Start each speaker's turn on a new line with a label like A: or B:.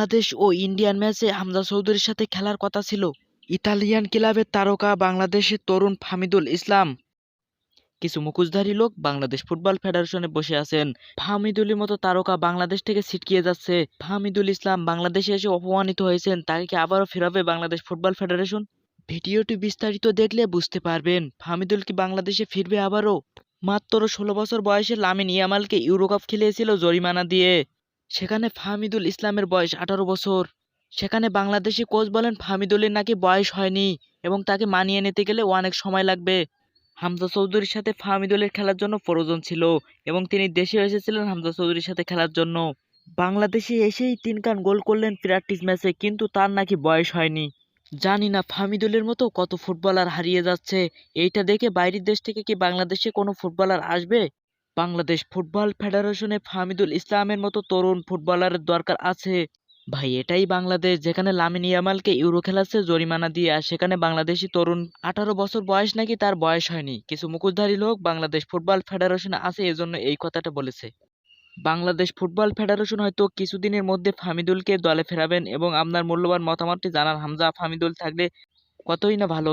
A: বাংলাদেশ ও Indian ম্যাচে হামজা চৌধুরীর সাথে খেলার কথা ছিল। ইতালিয়ান ক্লাবের তারকা বাংলাদেশের তরুণ ফাহমিদুল ইসলাম। কিছু মুখোশধারী লোক বাংলাদেশ ফুটবল ফেডারেশনে বসে আছেন। ফাহমিদুলের মতো তারকা বাংলাদেশ থেকে ছিটকিয়ে যাচ্ছে। ফাহমিদুল ইসলাম বাংলাদেশে এসে অপমানিত হয়েছেন। তাকে কি আবারও ফেরাবে বাংলাদেশ ফুটবল ফেডারেশন? ভিডিওটি বিস্তারিত দেখলে বুঝতে পারবেন। ফাহমিদুল কি বাংলাদেশে ফিরবে আবারও? মাত্র ষোলো বছর বয়সে লামিন ইয়ামালকে ইউরোকাপ খেলিয়েছিল জরিমানা দিয়ে। সেখানে ফাহমিদুল ইসলামের বয়স আঠারো বছর। সেখানে বাংলাদেশি কোচ বলেন ফাহমিদুলের নাকি বয়স হয়নি এবং তাকে মানিয়ে নিতে গেলে অনেক সময় লাগবে। হামজা চৌধুরীর সাথে ফাহমিদুলের খেলার জন্য প্রয়োজন ছিল এবং তিনি দেশে এসেছিলেন হামজা চৌধুরীর সাথে খেলার জন্য। বাংলাদেশে এসেই তিন কান গোল করলেন প্র্যাকটিস ম্যাচে, কিন্তু তার নাকি বয়স হয়নি। জানি না ফাহমিদুলের মতো কত ফুটবলার হারিয়ে যাচ্ছে। এইটা দেখে বাইরের দেশ থেকে কি বাংলাদেশে কোনো ফুটবলার আসবে? বাংলাদেশ ফুটবল ফেডারেশনে ফাহমিদুল ইসলামের মতো তরুণ ফুটবলারের দরকার আছে। ভাই, এটাই বাংলাদেশ, যেখানে লামিন ইয়ামালকে ইউরো খেলাচ্ছে, জরিমানা দিয়ে, আর সেখানে বাংলাদেশি তরুণ আঠারো বছর বয়স নাকি তার বয়স হয়নি। কিছু মুখোশধারী লোক বাংলাদেশ ফুটবল ফেডারেশনে আছে, এজন্য এই কথাটা বলেছে। বাংলাদেশ ফুটবল ফেডারেশন হয়তো কিছুদিনের মধ্যে ফাহমিদুলকে দলে ফেরাবেন এবং আপনার মূল্যবান মতামতটি জানার হামজা ফামিদুল থাকলে কতই না ভালো